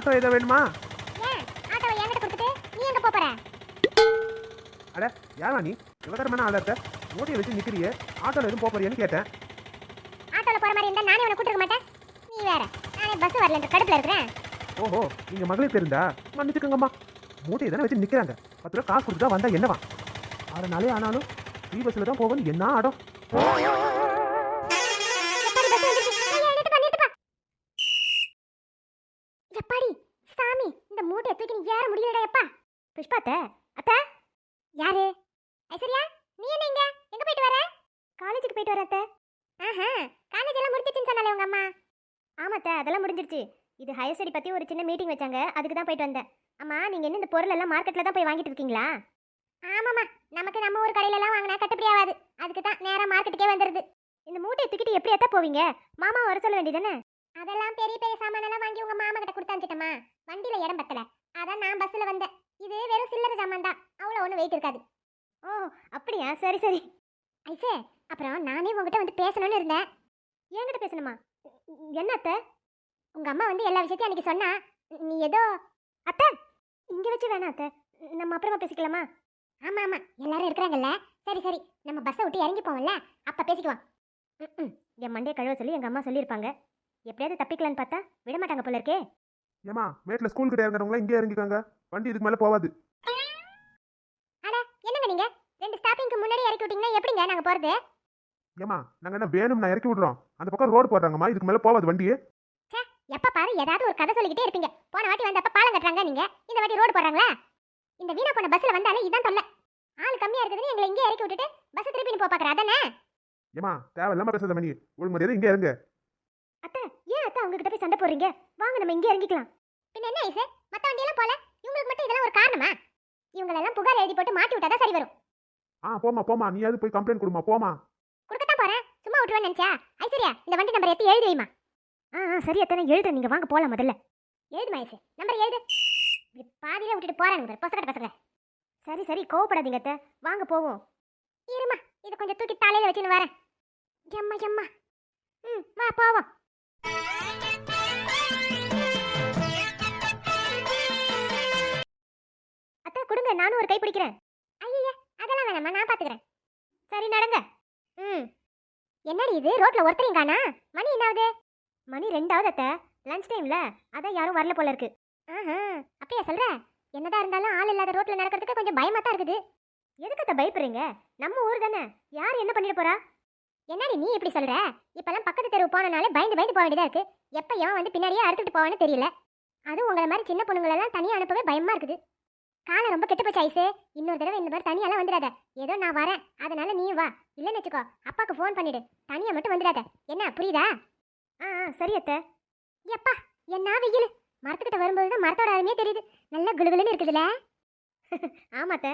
Auto ஏதோ வேணுமா? கொடுத்துட்டு நீ அட யாரா விவகாரமான ஆளா இருக்க? மூட்டையை வச்சு நிக்கிறியே. ஆட்டோல எதுவும் போறியான்னு கேட்டேன். ஆட்டோல போற மாதிரி இருந்தா நானே உன்னை கூட்டிருக்க மாட்டேன். நீ வேற. நானே பஸ் கடுப்புல இருக்கிறேன். ஓஹோ நீங்க மகளிர் தெரிந்தா மன்னிச்சுக்கோங்கம்மா. மூட்டையை தானே வச்சு நிக்கிறாங்க. பத்து ரூபா காசு கொடுத்தா வந்தா என்னவா? ஆறு நாளே ஆனாலும் ஃப்ரீ பஸ்ல தான் போவேன்னு என்ன ஆடம் எப்பாடி பஸ் வந்துருச்சு ஐயா நிறுத்துப்பா நிறுத்துப்பா எப்பாடி சாமி இந்த மூட்டையை தூக்கி நீ ஏற முடியலடா எப்பா புஷ்பா அத்தை அத்தை யாரு ஐஸ்வர்யா நீ என்ன இங்க எங்க போயிட்டு வர காலேஜுக்கு போயிட்டு வர அத்தை ஆஹா காலேஜ் எல்லாம் முடிஞ்சிச்சுன்னு சொன்னாலே உங்க அம்மா ஆமா அத்தை அதெல்லாம் முடிஞ்சிருச்சு இது ஹையர் ஸ்டடி பத்தி ஒரு சின்ன மீட்டிங் வச்சாங்க அதுக்கு தான் போயிட்டு வந்தேன் அம்மா நீங்க என்ன இந்த பொருள் எல்லாம் மார்க்கெட்ல தான் போய் வாங்கிட்டு இருக்கீங்களா? ஆமாம்மா. நமக்கு நம்ம ஊர் கடையில எல்லாம் வாங்கினா கட்டுப்படி ஆகாது. அதுக்கு தான் நேரா மார்க்கெட்டுக்கே வந்துருது. இந்த மூட்டையை தூக்கிட்டு எப்படி எத்த போவீங்க? மாமா வர சொல்ல வேண்டியதானே அதெல்லாம் பெரிய பெரிய சாமானெல்லாம் வாங்கி உங்க மாமா கிட்ட கொடுத்தாந்துட்டமா வண்டியில இடம் பத்தல. அதான் நான் பஸ்ல வந்தேன். இது வெறும் சில்லறை சாமான் தான். அவ்வளோ ஒன்றும் வெயிட் இருக்காது. ஓ அப்படியா? சரி சரி. ஐசே அப்புறம் நானே உங்ககிட்ட வந்து பேசணும்னு இருந்தேன். என்கிட்ட பேசணுமா? என்ன அத்தை? உங்க அம்மா வந்து எல்லா விஷயத்தையும் அன்னைக்கு சொன்னா நீ ஏதோ அத்தை இங்க வச்சு வேணாம் அத்தை. நம்ம அப்புறமா பேசிக்கலாமா? ஆமா ஆமா. எல்லாரும் இருக்கிறாங்கல்ல? சரி சரி. நம்ம பஸ்ஸை விட்டு இறங்கி போவோம்ல? அப்ப பேசிக்குவோம். ம்ம். என் மண்டே கழுவ சொல்லி எங்க அம்மா சொல்லியிருப்பாங்க. எப்படியாவது தப்பிக்கலான்னு பார்த்தா விட மாட்டாங்க போல இருக்கே. ஏமா மேட்ல ஸ்கூல் கிட்ட இறங்குறவங்களா இங்கே இறங்கிக்காங்க வண்டி இதுக்கு மேல போவாது. அட என்னங்க நீங்க? ரெண்டு ஸ்டாப்பிங்க்கு முன்னாடி இறக்கி விட்டீங்கன்னா எப்படிங்க நாங்க போறது? ஏமா நாங்க என்ன வேணும் நான் இறக்கி விடுறோம். அந்த பக்கம் ரோடு போடுறாங்கம்மா இதுக்கு மேல போவாது வண்டி எப்ப பாரு ஏதாவது ஒரு கதை சொல்லிக்கிட்டே இருப்பீங்க. போன வாட்டி வந்தப்ப பாலம் கட்டுறாங்க நீங்க. இந்த வாட்டி ரோடு போடுறாங்களா? இந்த வீணா போன பஸ்ல வந்தாலே இதான் தொல்லை. ஆள் கம்மியா இருக்குதுன்னு எங்களை இங்கே இறக்கி விட்டுட்டு பஸ் திருப்பி போ பாக்குற அதானே? ஏமா தேவையில்லாம பேசாத மணி. ஒழுங்கு இங்கே இறங்க அத்தை ஏன் அத்தை அவங்க கிட்ட போய் சண்டை போடுறீங்க? வாங்க நம்ம இங்கே இறங்கிக்கலாம். பின்ன என்ன ஐசு? மத்த வண்டியெல்லாம் போல? இவங்களுக்கு மட்டும் இதெல்லாம் ஒரு காரணமா? இவங்களெல்லாம் புகார் எழுதி போட்டு மாட்டி விட்டாதான் சரி வரும். ஆ போமா போமா நீயாவது போய் கம்ப்ளைண்ட் கொடுமா போமா கொடுக்கத்தான் போறேன். சும்மா விட்டுருவேன் நினைச்சா ஐஸ்வர்யா இந்த வண்டி நம்பர் எடுத்து எழுதி வைமா ஆ ஆ சரி அத்தனை எழுது நீங்கள் வாங்க போகலாம் முதல்ல. எழுது மயசு நம்பர் எழுது. இப்படி பாதியில விட்டுட்டு போகிறேன் பாரு. பசங்க பசங்க சரி சரி கோவப்படாதீங்க அத்தை. வாங்க போவோம். இருமா இதை கொஞ்சம் தூக்கி தலையில் வச்சுன்னு வரேன். எம்மா எம்மா. ம் வா போவோம். அத்தை கொடுங்க நானும் ஒரு கை பிடிக்கிறேன். ஐயா அதெல்லாம் வேணாம்மா நான் பார்த்துக்கிறேன் சரி நடங்க. ம். என்னடி இது? ரோட்ல ஒருத்தரையும் காணா? மணி என்னாவது? மணி ரெண்டாவது அத்தை. லஞ்ச் டைம்ல அதான் யாரும் வரல போல இருக்கு. ஆஹா அப்படியா சொல்ற? என்னதான் இருந்தாலும் ஆள் இல்லாத ரோட்ல நடக்கிறதுக்கு கொஞ்சம் பயமா தான் இருக்குது. எதுக்கு அத்தை பயப்படுறீங்க? நம்ம ஊர் தானே. யார் என்ன பண்ணிட போறா? என்னடி நீ இப்படி சொல்ற? இப்பெல்லாம் பக்கத்து தெருவு போனனாலே பயந்து பயந்து போக வேண்டியதா இருக்கு. எப்ப எவன் வந்து பின்னாடியே அறுத்துட்டு போவான்னு தெரியல. அதுவும் உங்களை மாதிரி சின்ன பொண்ணுங்களெல்லாம் தனியாக அனுப்பவே பயமா இருக்குது. காலம் ரொம்ப கெட்டு போச்சு ஐசு. இன்னொரு தடவை இந்த மாதிரி தனியாலாம் வந்துடாத. ஏதோ நான் வரேன். அதனால நீயும் வா. இல்லைன்னு வச்சுக்கோ. அப்பாவுக்கு ஃபோன் பண்ணிடு. தனியாக மட்டும் வந்துடாத. என்ன புரியுதா? ஆ ஆ சரி அத்தை. எப்பா என்ன வெயில்? மரத்துக்கிட்ட வரும்போது தான் மரத்தோட அருமையே தெரியுது. நல்லா குளுகுலுன்னு இருக்குதுல்ல? ஆமா அத்தை.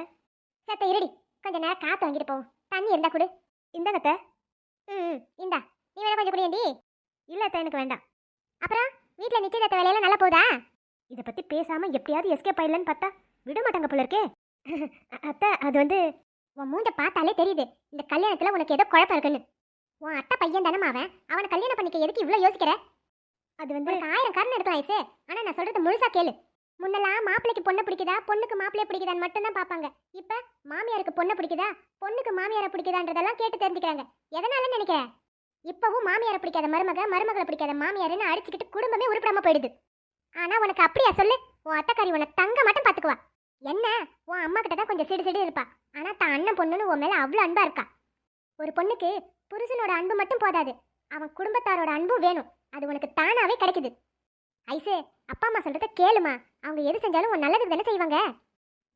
சத்த இருடி. கொஞ்சம் நேரம் காற்று வாங்கிட்டு போவோம். தண்ணி இருந்தா கொடு. இந்தாங்க அத்தை. ம் இந்தா. நீ வேணா கொஞ்சம் குடியேண்டி. இல்லை அத்தை எனக்கு வேண்டாம். அப்புறம் வீட்டில் நிச்சயதார்த்த வேலையெல்லாம் நல்லா போகுதா இதை பற்றி பேசாமல் எப்படியாவது எஸ்கேப் ஆயிடலன்னு பார்த்தா விட மாட்டாங்க போல இருக்கே. அத்தை அது வந்து உன் மூஞ்ச பார்த்தாலே தெரியுது. இந்த கல்யாணத்தில் உனக்கு ஏதோ குழப்பம் இருக்குன்னு. உன் அத்தை பையன் தானே அவன்? அவனை கல்யாணம் பண்ணிக்க எதுக்கு இவ்வளோ யோசிக்கிற? அது வந்து ஆயிரம் காரணம் இருக்கலாம் ஐசு ஆனா நான் சொல்றது முழுசா கேளு. முன்னெல்லாம் மாப்பிள்ளைக்கு பொண்ணை பிடிக்குதா? பொண்ணுக்கு மாப்பிள்ளைய பிடிக்குதான்னு மட்டும்தான் பார்ப்பாங்க. இப்ப மாமியாருக்கு பொண்ணை பிடிக்குதா? பொண்ணுக்கு மாமியாரை பிடிக்குதான்றதெல்லாம் கேட்டு தெரிஞ்சுக்கிறாங்க. எதனால நினைக்கிற? இப்பவும் மாமியாரை பிடிக்காத மருமக மருமகளை பிடிக்காத மாமியாருன்னு அடிச்சுக்கிட்டு குடும்பமே உருப்படாம போயிடுது. ஆனா உனக்கு அப்படியா சொல்லு? உன் அத்தைக்காரி உன்னை தங்க மட்டும் பாத்துக்குவா என்ன? உன் அம்மா கிட்ட தான் கொஞ்சம் சிடு சிடு இருப்பா. ஆனா தான் அண்ணன் பொண்ணுன்னு உன் மேல அவ்வளோ அன்பா இருக்கா? ஒரு பொண்ணுக்கு புருஷனோட அன்பு மட்டும் போதாது. அவன் குடும்பத்தாரோட அன்பும் வேணும். அது உனக்கு தானாவே கிடைக்குது. ஐசு அப்பா அம்மா சொல்றத கேளுமா. அவங்க எது செஞ்சாலும் உன் நல்லதுக்கு தானே செய்வாங்க.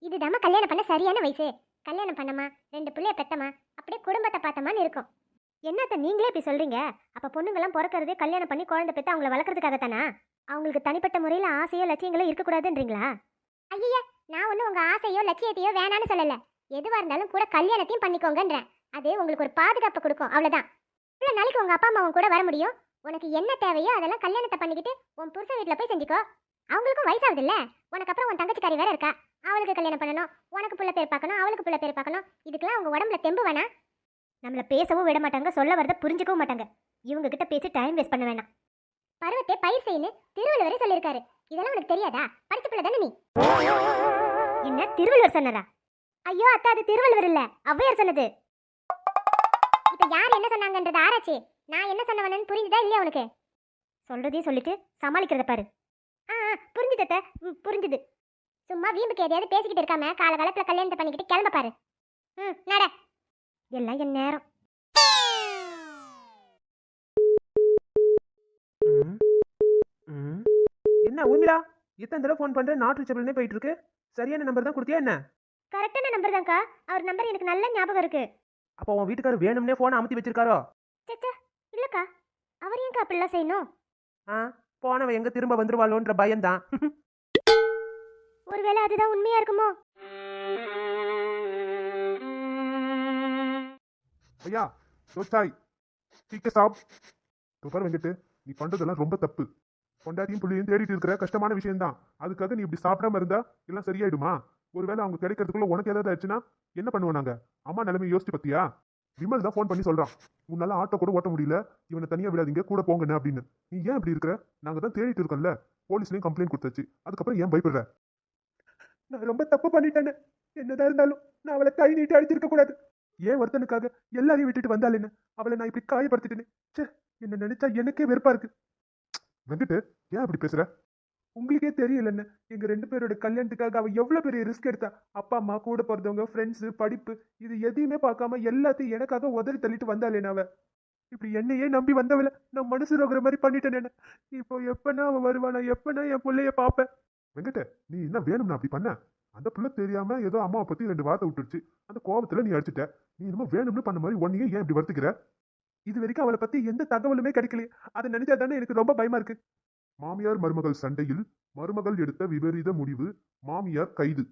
இதுதாம்மா கல்யாணம் பண்ண சரியான வயசு. கல்யாணம் பண்ணமா ரெண்டு பிள்ளைய பெத்தமா அப்படியே குடும்பத்தை பார்த்தமான்னு இருக்கும். என்னத்த நீங்களே இப்படி சொல்றீங்க? அப்ப பொண்ணுங்கெல்லாம் பிறக்கறதே கல்யாணம் பண்ணி குழந்தை பெற்று அவங்கள வளர்க்கறதுக்காக தானா அவங்களுக்கு தனிப்பட்ட முறையில் ஆசையோ லட்சியங்களோ இருக்கக்கூடாதுன்றீங்களா? ஐயா நான் ஒன்றும் உங்க ஆசையோ லட்சியத்தையோ வேணான்னு சொல்லல. எதுவாக இருந்தாலும் கூட கல்யாணத்தையும் பண்ணிக்கோங்கன்றேன். அது உங்களுக்கு ஒரு பாதுகாப்பு கொடுக்கும். அவ்வளவுதான். இவ்வளோ நாளைக்கு உங்க அப்பா அம்மாவும் கூட வர முடியும்? உனக்கு என்ன தேவையோ அதெல்லாம் கல்யாணத்தை பண்ணிக்கிட்டு உன் புருஷன் வீட்டில் போய் செஞ்சுக்கோ. அவங்களுக்கும் வயசாகுது இல்லை உனக்கு அப்புறம் உன் தங்கச்சிக்காரி வேற இருக்கா? அவளுக்கு கல்யாணம் பண்ணணும். உனக்கு புள்ள பேர் பார்க்கணும். அவளுக்கு புள்ள பேர் பார்க்கணும். இதுக்கெல்லாம் அவங்க உடம்புல தெம்பு வேணா நம்மள பேசவும் விட மாட்டாங்க. சொல்ல வரத புரிஞ்சுக்கவும் மாட்டாங்க. இவங்க கிட்ட பேசி டைம் வேஸ்ட் பண்ண வேணாம். பருவத்தை பயிர் செய்யுன்னு திருவள்ளுவரே சொல்லியிருக்காரு. இதெல்லாம் உனக்கு தெரியாதா? படிச்ச பிள்ளை தானே நீ? என்ன திருவள்ளுவர் சொன்னதா? ஐயோ அத்தா அது திருவள்ளுவர் இல்ல. ஔவையார் சொன்னது. இப்ப யார் என்ன சொன்னாங்கன்றது ஆராய்ச்சி. நான் என்ன சொன்னவனு புரிஞ்சுதா இல்லையா உனக்கு? சொல்றதையும் சொல்லிட்டு சமாளிக்கிறத பாரு. ஆ ஆ, புரிஞ்சுது சும்மா வீம்புக்கு எதையாவது பேசிக்கிட்டு இருக்காம காலகாலத்துல கல்யாணத்தை பண்ணிக்கிட்டு கிளம்ப பாரு. ம் நட. எல்லாம் என் நேரம். என்ன ஊர்மிளா? எத்தனை தடவை ஃபோன் பண்றேன் நாட் ரீச்சபிள்னே போயிட்டு இருக்கு. சரியான நம்பர் தான் கொடுத்தியா என்ன? கரெக்டான நம்பர் தான்க்கா. அவர் நம்பர் எனக்கு நல்ல ஞாபகம் இருக்கு. அப்போ உன் வீட்டுக்காரர் வேணும்னே ஃபோனை அமுத்தி வச்சிருக்காரோ? சச்சா இல்லக்கா. அவர் ஏன்க்கா அப்படிலாம் செய்யணும்? ஆ போனவன் எங்க திரும்ப வந்துருவாளோன்ற பயம்தான். ஒருவேளை அதுதான் உண்மையா இருக்குமோ? ஐயா சோச்சாய் சீக்கிரம் சாப். துபார் வெங்கட்டு நீ பண்றதெல்லாம் ரொம்ப தப்பு. பொண்டாட்டியும் புள்ளியும் தேடிட்டு இருக்கிற கஷ்டமான விஷயம்தான். அதுக்காக நீ இப்படி சாப்பிடாம இருந்தா எல்லாம் சரியாயிடுமா? ஒருவேளை அவங்க கிடைக்கிறதுக்குள்ள உனக்கு ஏதாவது ஆச்சுன்னா என்ன பண்ணுவோம் நாங்க? அம்மா நிலைமை யோசிச்சு பத்தியா? விமல் தான் ஃபோன் பண்ணி சொல்றான். உன்னால ஆட்டோ கூட ஓட்ட முடியல. இவனை தனியா விடாதீங்க. கூட போங்கண்ணே அப்படின்னு. நீ ஏன் இப்படி இருக்கிற? நாங்க தான் தேடிட்டு இருக்கோம்ல. போலீஸ்லயும் கம்ப்ளைண்ட் கொடுத்தாச்சு. அதுக்கப்புறம் ஏன் பயப்படுற? நான் ரொம்ப தப்பு பண்ணிட்டேன்னு. என்னதான் இருந்தாலும் நான் அவளை கை நீட்டி அடிச்சிருக்க கூடாது. ஏன் ஒருத்தனுக்காக எல்லாரையும் விட்டுட்டு வந்தாள் என்ன அவளை நான் இப்படி காயப்படுத்திட்டேன்னு ச்சே என்ன நினைச்சா எனக்கே வெறுப்பா இருக்கு. வெங்கட்டு ஏன் அப்படி பேசுற? உங்களுக்கே தெரியல என்ன எங்க ரெண்டு பேரோட கல்யாணத்துக்காக அவ எவ்வளவு பெரிய ரிஸ்க் எடுத்தா? அப்பா அம்மா கூட பிறந்தவங்க ஃப்ரெண்ட்ஸ் படிப்பு இது எதையுமே பார்க்காம எல்லாத்தையும் எனக்காக உதறி தள்ளிட்டு வந்தாளே அவ. இப்படி என்னையே நம்பி வந்தவள நான் மனசு ரோகிற மாதிரி பண்ணிட்டேன் இப்போ எப்பனா அவ வருவானா? எப்பனா என் பிள்ளைய பாப்பேன் வெங்கட்ட நீ என்ன வேணும்னா அப்படி பண்ண? அந்த புள்ள தெரியாம ஏதோ அம்மாவை பத்தி ரெண்டு வார்த்தை விட்டுருச்சு. அந்த கோவத்துல நீ அடிச்சிட்ட. நீ என்னமோ வேணும்னு பண்ண மாதிரி ஒன்னையே ஏன் இப்படி வருத்திக்கிற? இது வரைக்கும் அவளை பத்தி எந்த தகவலுமே கிடைக்கல அதை நினைச்சா தானே எனக்கு ரொம்ப பயமா இருக்கு. மாமியார் மருமகள் சண்டையில் மருமகள் எடுத்த விபரீத முடிவு மாமியார் கைது.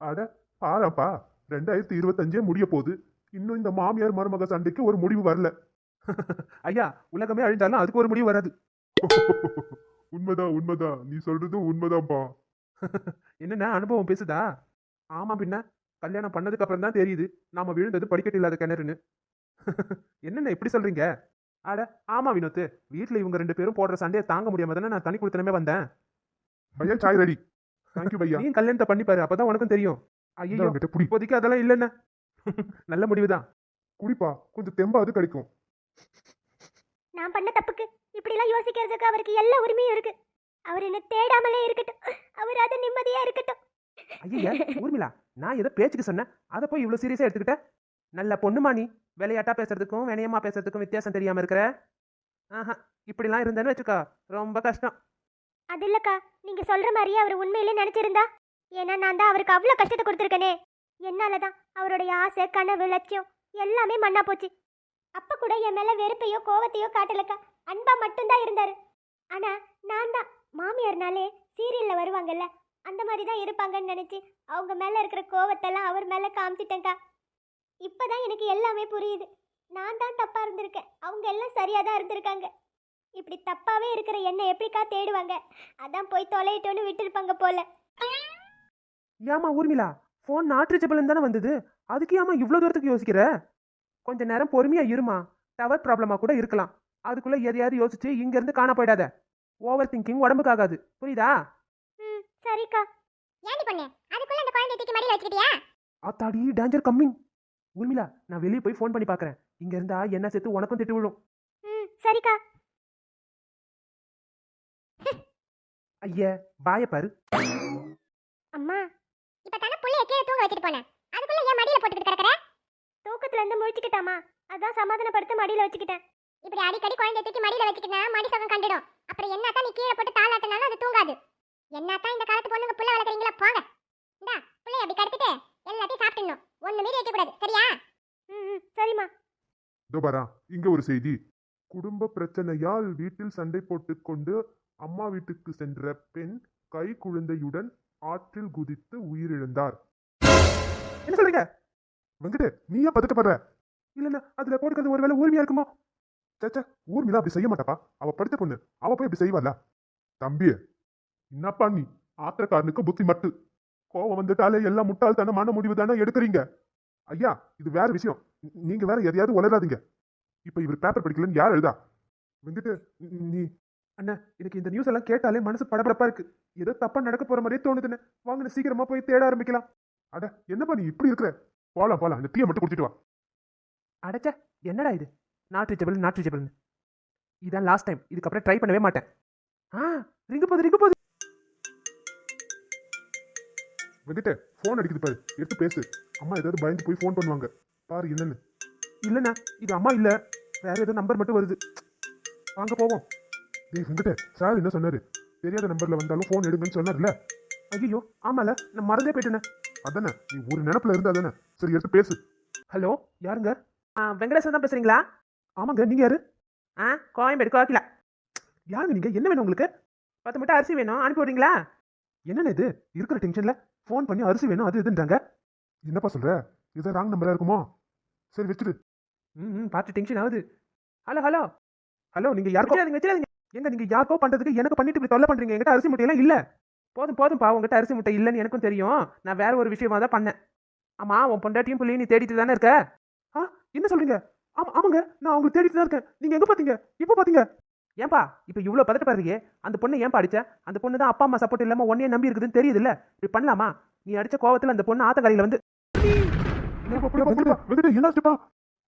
அட பாரப்பா. ரெண்டாயிரத்தி இருபத்தஞ்சே முடிய போகுது. இன்னும் இந்த மாமியார் மருமக சண்டைக்கு ஒரு முடிவு வரல. ஐயா உலகமே அழிஞ்சாலும் அதுக்கு ஒரு முடிவு வராது. உண்மைதான் உண்மைதான் நீ சொல்றதும் உண்மைதான்ப்பா என்னென்ன அனுபவம் பேசுதா? ஆமா பின்ன. கல்யாணம் பண்ணதுக்கு அப்புறம் தான் தெரியுது. நாம விழுந்தது படிக்கட்டு இல்லாத கிணறுன்னு. என்னென்ன எப்படி சொல்றீங்க? அட ஆமா வினோத் வீட்ல இவங்க ரெண்டு பேரும் போடுற சண்டையை தாங்க முடியாம தானே நான் தனி கொடுத்தனமே வந்தேன். பையா சாய் ரெடி. தேங்க்யூ பையா. நீ கல்யாணத்தை பண்ணி பாரு அப்பதான் உனக்கும் தெரியும். ஐயோ இப்போதைக்கு அதெல்லாம் இல்லைண்ணே. நல்ல முடிவுதான். குடிப்பா. கொஞ்சம் தெம்பாவது கிடைக்கும். நான் பண்ண தப்புக்கு இப்படிலாம் யோசிக்கிறதுக்கு அவருக்கு எல்லா உரிமையும் இருக்கு. அவர் என்ன தேடாமலே இருக்கட்டும். அவர் அது நிம்மதியா இருக்கட்டும். ஐயா ஊர்மிளா நான் ஏதோ பேச்சுக்கு சொன்னேன். அதை போய் இவ்வளவு சீரியஸா எடுத்துக்கிட்ட? நல்ல பொண்ணுமா நீ? விளையாட்டா பேசுறதுக்கும் வினயமா பேசுறதுக்கும் வித்தியாசம் தெரியாம இருக்கிற? ஆஹா இப்படிலாம் இருந்தேன்னு வச்சுக்கோ. ரொம்ப கஷ்டம். அது இல்லக்கா. நீங்க சொல்ற மாதிரியே அவர் உண்மையிலே நினைச்சிருந்தா. ஏன்னா நான் தான் அவருக்கு அவ்வளோ கஷ்டத்தை கொடுத்துருக்கேனே. என்னாலதான். அவருடைய ஆசை கனவு லட்சியம் எல்லாமே மண்ணா போச்சு. அப்ப கூட என் மேல வெறுப்பையோ கோவத்தையோ காட்டலக்கா. அன்பா மட்டும்தான் இருந்தாரு. ஆனா நான் தான். மாமியார்னாலே சீரியல்ல வருவாங்கல்ல அந்த மாதிரி தான் இருப்பாங்கன்னு நினைச்சு அவங்க மேல இருக்கிற கோவத்தெல்லாம் அவர் மேல காமிச்சிட்டேங்க்கா இப்பதான் எனக்கு எல்லாமே புரியுது. நான் தான் தப்பா இருந்திருக்கேன். அவங்க எல்லாம் சரியா தான் இருந்திருக்காங்க. இப்படி தப்பாவே இருக்கிற என்ன எப்படிக்கா தேடுவாங்க? அதான் போய் தொலையிட்டோன்னு விட்டுருப்பாங்க போல. ஏமா ஊர்மிளா? ஃபோன் நாட் ரீச்சபிள் தானே வந்தது? அதுக்கு ஏமா இவ்வளோ தூரத்துக்கு யோசிக்கிற? கொஞ்ச நேரம் பொறுமையா இருமா. டவர் ப்ராப்ளமா கூட இருக்கலாம். அதுக்குள்ள எதையாவது யோசிச்சு இங்க இருந்து காண போயிடாத. ஓவர் திங்கிங் உடம்புக்கு ஆகாது. புரியுதா? சரிக்கா. ஏண்டி பொண்ணு? அதுக்குள்ள அந்த குழந்தை தூக்கி மடியில வச்சுக்கிட்டியா? ஆத்தாடி டேஞ்சர் கம்மிங் ஊர்மிளா நான் வெளியே போய் ஃபோன் பண்ணி பார்க்கறேன். இங்க இருந்தா என்ன சேர்த்து உனக்கும் திட்டு விழும். ம் சரிக்கா. ஐய வாய பாரு. அம்மா இப்ப தானே புள்ளைய கீழே தூங்க வச்சுட்டு போனேன். அதுக்குள்ள ஏன் மடியில போட்டுக்கிட்டு கிடக்குற? தூக்கத்துல இருந்து முழிச்சுக்கிட்டாமா அதான் சமாதானப்படுத்த மடியில வச்சுக்கிட்டேன். இப்படி அடிக்கடி குழந்தை தூக்கி மடியில வச்சுக்கிட்டா மடி சுகம் கண்டுடும். அப்புறம் என்னத்தான் நீ கீழே போட்டு தாளாட்டினாலும் அது தூங்காது. என்னத்தான் இந்த காலத்து பொண்ணுங்க புள்ள வளர்க்குறீங்களா போங்க. இந்தா புள்ளைய அப்படி கடத்திட்டு எல்லாத்தையும் சாப்பிட்டுணும் ஒண்ணு மீறி வைக்க கூடாது சரியா? ம் சரிம்மா. இதோ பாரா இங்க ஒரு செய்தி. குடும்ப பிரச்சனையால் வீட்டில் சண்டை போட்டுக்கொண்டு அம்மா வீட்டுக்கு சென்ற பெண் கை குழந்தையுடன் ஆற்றில் குதித்து உயிரிழந்தார். என்ன சொல்றீங்க? வெங்கடே நீ ஏன் பதட்டப்படுற? இல்லைன்னா அதுல போட்டுக்கிறது ஒருவேளை ஊர்மையா இருக்குமோ? சேச்சே ஊர்மிளா அப்படி செய்ய மாட்டாப்பா. அவ படித்த பொண்ணு. அவ போய் இப்படி செய்வாளா? தம்பி என்னப்பா நீ? ஆத்திரக்காரனுக்கு புத்தி மட்டு. கோவம் வந்துட்டாலே எல்லாம் முட்டாள்தனமான முடிவு தானே எடுக்கிறீங்க? ஐயா இது வேற விஷயம். நீங்க வேற எதையாவது உளராதீங்க இப்போ இவர் பேப்பர் படிக்கலன்னு யார் எழுதா? வந்துட்டு நீ அண்ணா எனக்கு இந்த நியூஸ் எல்லாம் கேட்டாலே மனசு படபடப்பா இருக்கு. ஏதோ தப்பா நடக்க போற மாதிரியே தோணுதுன்னு. வாங்கின சீக்கிரமா போய் தேட ஆரம்பிக்கலாம். அட என்னப்பா நீ இப்படி இருக்கிற? போலாம் போலாம். இந்த டீயை மட்டும் குடிச்சிட்டு வா. அடச்சா என்னடா இது? நாட் ரீச்சபிள் நாட் ரீச்சபிள்னு இதான் லாஸ்ட் டைம் இதுக்கப்புறம் ட்ரை பண்ணவே மாட்டேன். ஆ ரிங்கு போகுது ரிங்கு போகுது வெங்கிட்ட ஃபோன் அடிக்குது பாரு. எடுத்து பேசு. அம்மா ஏதாவது பயந்து போய் ஃபோன் பண்ணுவாங்க. பாரு என்னன்னு இல்லைண்ணா இது அம்மா இல்ல. வேற ஏதோ நம்பர் மட்டும் வருது. வாங்க போவோம். டேய் வெங்கிட்ட சார் என்ன சொன்னாரு? தெரியாத நம்பர்ல வந்தாலும் ஃபோன் எடுங்கன்னு சொன்னார்ல ஐயோ ஆமால. நான் மறந்தே போயிட்டேனே அதானே நீ ஒரு நினப்புல இருந்தா தானே. சரி எடுத்து பேசு. ஹலோ யாருங்க? வெங்கடேசன் தான் பேசுறீங்களா? ஆமாங்க நீங்க யாரு? ஆ கோயம்பேடு கோக்கில யாருங்க நீங்க? என்ன வேணும் உங்களுக்கு? பத்து மட்டும் அரிசி வேணும். அனுப்பி விடுறீங்களா? என்னண்ணே இது? இருக்கிற டென்ஷன்ல ஃபோன் பண்ணி அரிசி வேணும் அது இதுன்றாங்க. என்னப்பா சொல்ற? இது ராங் நம்பரா இருக்குமோ? சரி வச்சிரு ம் ம், பார்த்து டென்ஷன் ஆகுது. ஹலோ ஹலோ ஹலோ நீங்க யாருக்கோ வச்சிடாதீங்க எங்க நீங்க யாருக்கோ பண்றதுக்கு எனக்கு பண்ணிட்டு இப்படி தொல்லை பண்றீங்க. என்கிட்ட அரிசி முட்டையெல்லாம் இல்ல. போதும் போதும்பா உங்ககிட்ட அரிசி முட்டை இல்லைன்னு எனக்கும் தெரியும். நான் வேற ஒரு விஷயமா தான் பண்ணேன். ஆமா உன் பொண்டாட்டியும் புள்ளியும் நீ தேடிட்டு தானே இருக்க? ஆ என்ன சொல்றீங்க? ஆமா ஆமாங்க நான் அவங்களை தேடிட்டு தான் இருக்கேன். நீங்க எங்க பாத்தீங்க? இப்போ பாத்தீங்க? ஏன்பா இப்போ இவ்வளோ பதட்டப்படுறீங்க? அந்த பொண்ணு ஏன்பா அடிச்ச? அந்த பொண்ணு தான் அப்பா அம்மா சப்போர்ட் இல்லாம ஒன்னே நம்பி இருக்குதுன்னு தெரியுது இல்ல இப்படி பண்ணலாமா? நீ அடிச்ச கோவத்துல அந்த பொண்ணு ஆத்தக்கரையில வந்து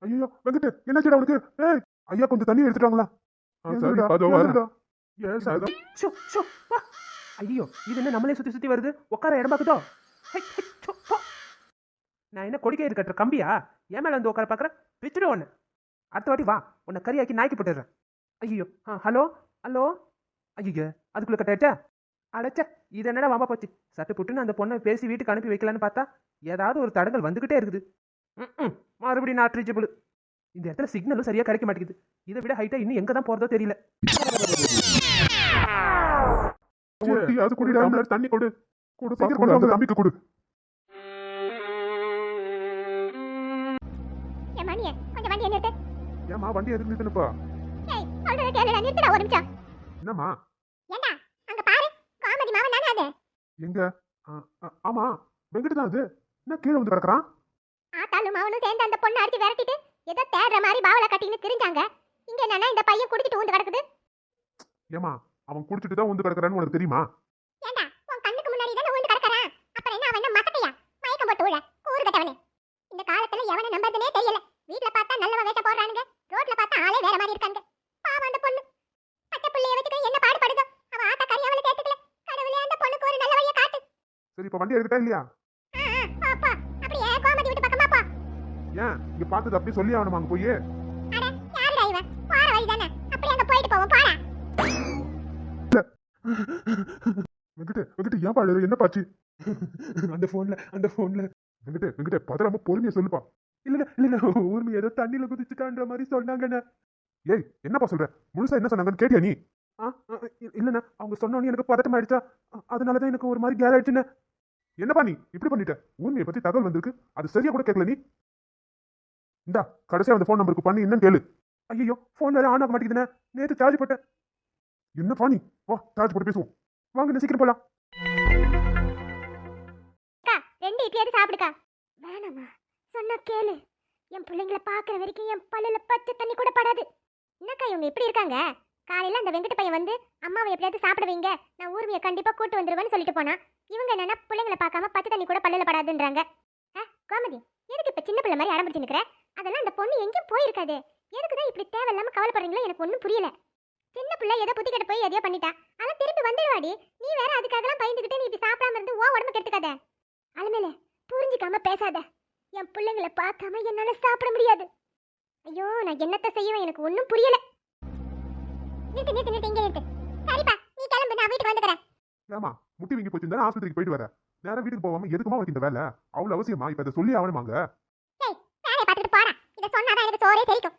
ஐயோ வெங்கட் என்னாச்சுடா உனக்கு? ஏய் ஐயா கொஞ்சம் தண்ணி எடுத்துட்டாங்களா? ஐயோ இது. என்ன நம்மளே சுத்தி சுத்தி வருது? உட்கார இடம் பாக்குதோ? ஹை, ஹை, ஷோ, போ. நான் என்ன கொடிக்கயிறு கட்டுற கம்பியா? என் மேல வந்து உட்கார பாக்குறேன் பிச்சுடு ஒன்று அடுத்த வாட்டி வா உன்னை கறியாக்கி நாய்க்கு போட்டுடுறேன். ஐயோ ஆ ஹலோ ஹலோ. ஐயோ அதுக்குள்ள கட்டாயிட்டா அடைச்ச இது என்னடா வாம்பா போச்சு? சட்டு புட்டுன்னு அந்த பொண்ணை பேசி வீட்டுக்கு அனுப்பி வைக்கலான்னு பார்த்தா ஏதாவது ஒரு தடங்கள் வந்துகிட்டே இருக்குது. ம் மறுபடியும் நாட் ரீச்சபிள் இந்த இடத்துல சிக்னலும் சரியா கிடைக்க மாட்டேங்குது. இதை விட ஹைட்டா இன்னும் எங்க தான் போறதோ தெரியல. அது குடிடா. டம்ளர் தண்ணி கொடு. கொடு சீக்கிரம் கொண்டு வந்து தம்பிக்கு கொடு. ஏமா வண்டி எதுக்கு நிறுத்தணுப்பா சொல்றத கேளுடா நிறுத்துடா ஒரு நிமிஷம். என்னம்மா? ஏண்டா அங்க பாரு காமெடி மாவன் தானே அது? எங்க? ஆமா வெங்கட் தான் அது. என்ன கீழே வந்து கிடக்குறான்? ஆத்தாலும் அவனும் சேர்ந்து அந்த பொண்ணை அடிச்சு விரட்டிட்டு ஏதோ தேடுற மாதிரி பாவல கட்டின்னு திரிஞ்சாங்க. இங்க என்னன்னா இந்த பையன் குடிச்சிட்டு ஊந்து கிடக்குது. ஏமா அவன் குடிச்சிட்டு தான் வந்து கிடக்குறான்னு உனக்கு தெரியுமா ஏண்டா உன் கண்ணுக்கு முன்னாடி தானே ஊந்து கிடக்குறான் அப்புறம் என்ன அவன் என்ன மசக்கையா மயக்கம் போட்டு உள்ள கூறு கட்டவனே இந்த காலத்துல எவனை நம்புறதுனே தெரியல வீட்ல பார்த்தா நல்லவன் வேஷம் போடுறானுங்க ரோட்ல பார்த்தா ஆளே வேற மாதிரி இருக்காங்க பாவம் அந்த பொண்ணு பச்சை புள்ளைய வச்சுக்க என்ன பாடுபடுதோ அவ ஆத்தா கறி அவளை சேர்த்துக்கல கடவுளே அந்த பொண்ணுக்கு ஒரு நல்ல வழியை காட்டு சரி இப்ப வண்டி எடுக்கட்டா இல்லையா? ஏன்? இங்க பார்த்தது அப்படியே சொல்லி ஆகணுமா அங்க போய்? அட யாருடா இவன்? போற வழி தானே. அப்படியே அங்க போயிட்டு போவோம். போடா. வெங்கட் வெங்கட் ஏன் பாடு? என்ன பாச்சு? அந்த போன்ல அந்த போன்ல வெங்கட் வெங்கட் பதறாம பொறுமையா சொல்லுப்பா. இல்ல இல்ல ஊர்மி ஏதோ தண்ணியில குதிச்சுட்டான்ற மாதிரி சொன்னாங்கண்ணே. ஏய் என்னப்பா சொல்ற? முழுசா என்ன சொன்னாங்கன்னு கேட்டியா நீ? இல்லண்ணே. அவங்க சொன்னோன்னு எனக்கு பதட்டம் ஆயிடுச்சா எனக்கு ஒரு மாதிரி கேர் ஆயிடுச்சுண்ணே. என்னப்பா நீ இப்படி பண்ணிட்ட? உண்மையை பத்தி தகவல் வந்திருக்கு. அது சரியா கூட கேட்கல நீ. இந்தா கடைசியா அந்த ஃபோன் நம்பருக்கு பண்ணி என்னன்னு கேளு. ஐயோ போன் வேற ஆன் ஆக மாட்டேங்குதுண்ணே. நேற்று சார்ஜ் போட்டேன் என்ன பாணி வா சார்ஜ் போட்டு பேசுவோம். வாங்க சீக்கிரம் போலாம். அக்கா ரெண்டு இட்லியாவது சாப்பிடுக்கா. வேணாமா சொன்னா கேளு. என் பிள்ளைங்களை பார்க்குற வரைக்கும் என் பல்லல பச்சை தண்ணி கூட படாது. என்னக்கா இவங்க இப்படி இருக்காங்க? காலையில் அந்த வெங்கட் பையன் வந்து அம்மாவை எப்படியாவது சாப்பிட வைங்க நான் ஊர்மையை கண்டிப்பா கூட்டு வந்துடுவேன்னு சொல்லிட்டு போனா இவங்க என்னன்னா பிள்ளைங்களை பார்க்காம பச்சை தண்ணி கூட பல்லில் படாதுன்றாங்க. ஆ, கோமதி எதுக்கு இப்ப சின்ன பிள்ளை மாதிரி ஆரம்பிச்சு நிக்கிற அதெல்லாம் அந்த பொண்ணு எங்கேயும் போயிருக்காது. எதுக்கு தான் இப்படி தேவையில்லாமல் கவலைப்படுறீங்களோ எனக்கு ஒன்றும் புரியல. சின்ன பிள்ளை ஏதோ புத்தி கட்ட போய் எதையோ பண்ணிட்டா. ஆனா திருப்பி வந்துடுவாடி நீ வேற அதுக்காகலாம் பயந்துகிட்டு நீ இப்படி சாப்பிடாம இருந்து ஓ உடம்பு கெடுத்துக்காத. அலுமேல புரிஞ்சுக்காம பேசாத. என் பிள்ளைங்களை பார்க்காம என்னால சாப்பிட முடியாது. ஐயோ நான் என்னத்த செய்வேன்? எனக்கு ஒன்றும் புரியல. நிறுத்து நிறுத்து நிறுத்து இங்கே நிறுத்து. சரிப்பா நீ கிளம்பு நான் வீட்டுக்கு வந்துக்கிறேன். ஏமா முட்டி வீங்கி போச்சு ஆஸ்பத்திரிக்கு போயிட்டு வர? நேரா வீட்டுக்கு போகாம எதுக்குமா உனக்கு இந்த வேலை? அவ்வளவு அவசியமா? இப்ப இதை சொல்லி ஆகணுமாங்க? வேலையை பார்த்துட்டு போடா. இதை சொன்னாதான் எனக்கு சோறே செரிக்கும்.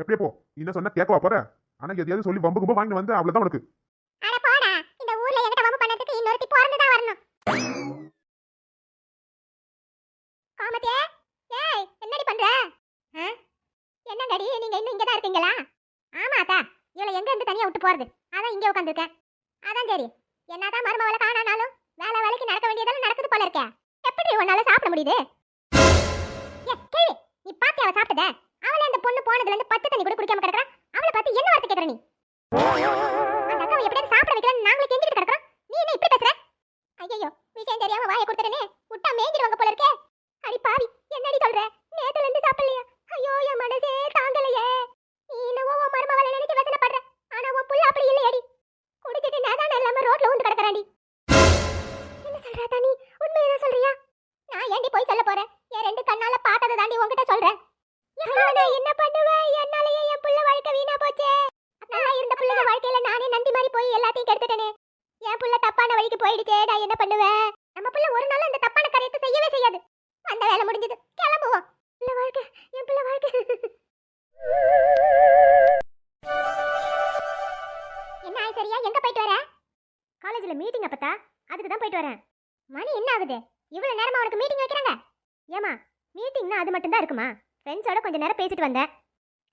எப்படியே போ. என்ன சொன்னா கேட்கவா போற? ஆனா எதையாவது சொல்லி வம்பு கும்ப வாங்கிட்டு வந்து அவ்வளவுதான் உனக்கு. அட போடா இந்த ஊர்ல என்கிட்ட வம்பு பண்ணதுக்கு இன்னொருத்தி பிறந்து தான் வரணும். காமத்தியே ஏய் என்னடி பண்ற? என்னங்கடி நீங்க இன்னும் இங்க தான் இருக்கீங்களா? ஆமா இவளை எங்க இருந்து தனியா விட்டு போறது? அதான் இங்கே உட்காந்துருக்கேன் அதான் சரி. என்னதான் மருமவளை காணானாலும் வேலை வேலைக்கு நடக்க வேண்டியதெல்லாம் நடக்குது போல இருக்கேன் எப்படி உன்னால சாப்பிட முடியுது? கேள்வி நீ பாத்தியா அவ சாப்பிட்டத? அவளை அந்த பொண்ணு போனதுல இருந்து பத்து தண்ணி கூட குடிக்காம கிடக்குறா. அவளை பார்த்து என்ன வார்த்தை கேட்கற நீ? என் புள்ள தப்பான வழிக்கு போயிடுச்சே நான் என்ன பண்ணுவேன் நம்ம புள்ள ஒரு நாள் அந்த தப்பான காரியத்தை செய்யவே செய்யாது. அந்த வேலை முடிஞ்சது. கிளம்புவோம். பிள்ளை வாழ்க்கை என் புள்ள வாழ்க்கை. என்ன ஆயி சரியா? எங்க போயிட்டு வர? காலேஜ்ல மீட்டிங் அப்பத்தா? அதுக்கு தான் போயிட்டு வரேன். மணி என்ன ஆகுது? இவ்வளவு நேரமா உனக்கு மீட்டிங் வைக்கிறாங்க? ஏமா மீட்டிங்னா அது மட்டும் தான் இருக்குமா ஃப்ரெண்ட்ஸோட கொஞ்ச நேரம் பேசிட்டு வந்தேன்.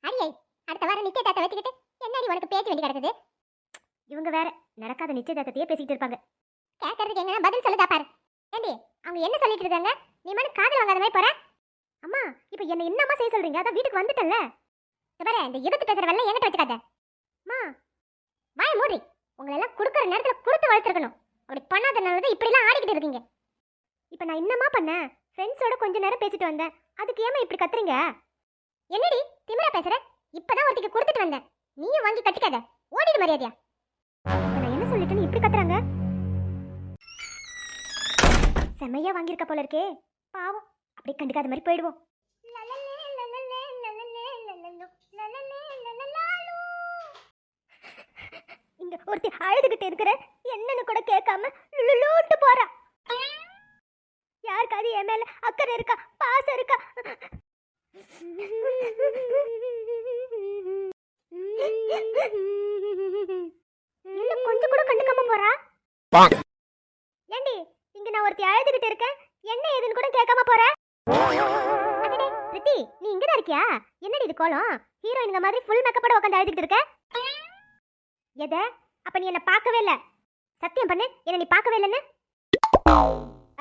அரியை அடுத்த வாரம் நிச்சயதார்த்தம் வச்சுக்கிட்டு என்னடி உனக்கு பேச்சு வேண்டி கிடக்குது? இவங்க வேற நடக்காத நிச்சயதார்த்தத்தையே பேசிட்டு இருப்பாங்க. கேட்கறதுக்கு எங்கன்னா பதில் சொல்லுதா பாரு. ஏண்டி அவங்க என்ன சொல்லிட்டு இருக்காங்க? நீ மனு காதல் வாங்காத மாதிரி போற. அம்மா இப்போ என்ன என்னம்மா செய்ய சொல்றீங்க? அதான் வீட்டுக்கு வந்துட்டல்ல இந்த பாரு இந்த எதிர்த்து பேசுற வெள்ளம் என்கிட்ட வச்சுக்காத. அம்மா. வாய மூடி. உங்களை எல்லாம் கொடுக்குற நேரத்துல கொடுத்து வளர்த்துருக்கணும். அப்படி பண்ணாதனால தான் இப்படிலாம் ஆடிக்கிட்டு இருக்கீங்க. இப்போ நான் என்னம்மா பண்ணேன் ஃப்ரெண்ட்ஸோட கொஞ்ச நேரம் பேசிட்டு வந்தேன். அதுக்கு ஏமா இப்படி கத்துறீங்க? என்னடி திமிரா பேசுற? இப்பதான் ஒருத்திக்கு கொடுத்துட்டு வந்தேன். நீயும் வாங்கி கட்டிக்காத. ஓடிடு மரியாதையா. நான் என்ன சொல்லிட்டேன்னு இப்படி கத்துறாங்க? செம்மையா வாங்கியிருக்க போல இருக்கே. பாவம். அப்படியே கண்டுக்காத மாதிரி போயிடுவோம். இங்க ஒருத்தி அழுதுகிட்டு இருக்கிற என்னன்னு கூட கேட்காம லுலுலுன்ட்டு போறா. யாருக்காவது என் மேல அக்கறை இருக்கா? பாசம் இருக்கா? இன்னும் கொஞ்சம் கூட கண்டுக்காம போறா. ஏண்டி இங்க நான் ஒருத்தி அழுதுகிட்டு இருக்கேன். என்ன ஏதுன்னு கூட கேட்காம போற? ரித்தி நீ இங்க தான் இருக்கியா? என்னடி இது கோலம்? ஹீரோயினுங்க மாதிரி ஃபுல் மேக்கப்போட உட்காந்து அழுதுகிட்டு இருக்க? எத? அப்ப நீ என்ன பார்க்கவே இல்ல. சத்தியம் பண்ணு என்ன நீ பார்க்கவே இல்லைன்னு.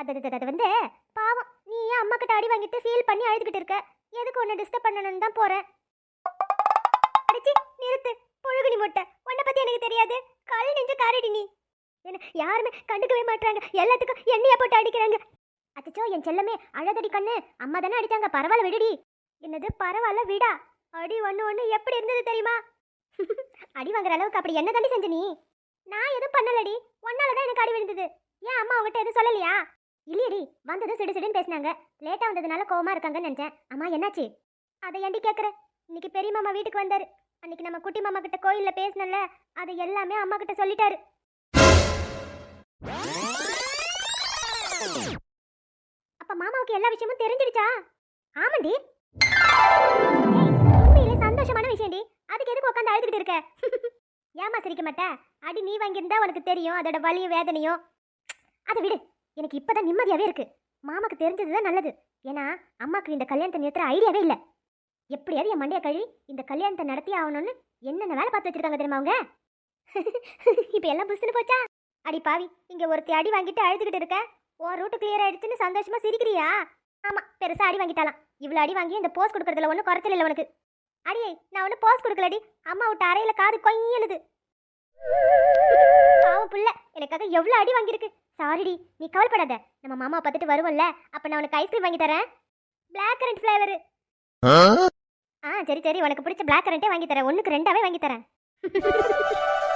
அது அது, வந்து பாவம் நீ ஏன் அம்மா கிட்ட அடி வாங்கிட்டு ஃபீல் பண்ணி அழுதுகிட்டு இருக்க? எதுக்கு உன்னை டிஸ்டர்ப் பண்ணணும்னு தான் போறேன்? அடிச்சி நிறுத்து. புழுகுனி முட்டை. உன்னை பத்தி எனக்கு தெரியாது. கல் நெஞ்ச காரடி நீ. என்ன யாருமே கண்டுக்கவே மாட்டாங்க எல்லாத்துக்கும் எண்ணெயை போட்டு அடிக்கிறாங்க. அச்சச்சோ என் செல்லமே அழதடி கண்ணு. அம்மா தானே அடித்தாங்க பரவாயில்ல விடுடி. என்னது பரவாயில்ல விடா. அடி ஒன்று ஒன்று எப்படி இருந்தது தெரியுமா? அடி வாங்குற அளவுக்கு அப்படி என்ன தாண்டி செஞ்ச நீ? நான் எதுவும் பண்ணலடி. ஒன்னாலதான் எனக்கு அடி விழுந்தது. ஏன் அம்மா உங்ககிட்ட எதுவும் சொல்லலையா? இல்லையடி வந்ததும் சிடு சிடுன்னு பேசினாங்க. லேட்டாக வந்ததுனால கோவமாக இருக்காங்கன்னு நினச்சேன். அம்மா என்னாச்சு? அதை ஏண்டி கேட்குறேன் இன்னைக்கு பெரிய மாமா வீட்டுக்கு வந்தாரு. அன்னைக்கு நம்ம குட்டி மாமா கிட்ட கோயில்ல பேசினல அதை எல்லாமே அம்மா கிட்ட சொல்லிட்டாரு. அப்ப மாமாவுக்கு எல்லா விஷயமும் தெரிஞ்சிடுச்சா? ஆமாண்டி. உண்மையிலே சந்தோஷமான விஷயம்டி. அதுக்கு எதுக்கு உட்காந்து அழுதுகிட்டு இருக்க? ஏமா சிரிக்க மாட்ட? அடி நீ வாங்கியிருந்தா உனக்கு தெரியும் அதோட வலியும் வேதனையும். அதை விடு. எனக்கு இப்பதான் நிம்மதியாவே இருக்கு. மாமாக்கு தெரிஞ்சதுதான் நல்லது. ஏன்னா அம்மாக்கு இந்த கல்யாணத்தை நிறுத்துற ஐடியாவே இல்லை. எப்படியாவது என் மண்டைய கழுவி இந்த கல்யாணத்தை நடத்தி ஆகணும்னு என்னென்ன வேலை பார்த்து வச்சிருக்காங்க தெரியுமா அவங்க? இப்போ எல்லாம் புஸ்துன்னு போச்சா? அடி பாவி இங்கே ஒருத்தி அடி வாங்கிட்டு அழுதுகிட்டு இருக்க. உன் ரூட்டு கிளியர் ஆயிடுச்சுன்னு சந்தோஷமா சிரிக்கிறியா? ஆமா பெருசா அடி வாங்கிட்டாலாம் இவ்வளோ அடி வாங்கி இந்த போஸ் கொடுக்கறதுல ஒன்றும் குறைச்சல இல்லை உனக்கு. அடியே நான் ஒன்றும் போஸ் கொடுக்கலடி. அம்மா விட்டு அறையில காது கொய்யலுது. பாவம் புள்ள எனக்காக எவ்வளோ அடி வாங்கியிருக்கு. சாரிடி நீ கவலைப்படாத. நம்ம மாமா பார்த்துட்டு வருவோம்ல. அப்போ நான் உனக்கு ஐஸ்கிரீம் வாங்கி தரேன். பிளாக் கரண்ட் ஃப்ளேவர் ஆ சரி சரி. உனக்கு பிடிச்ச பிளாக் கரண்ட்டே வாங்கி தரேன். ஒன்றுக்கு ரெண்டாவே வாங்கி தரேன்.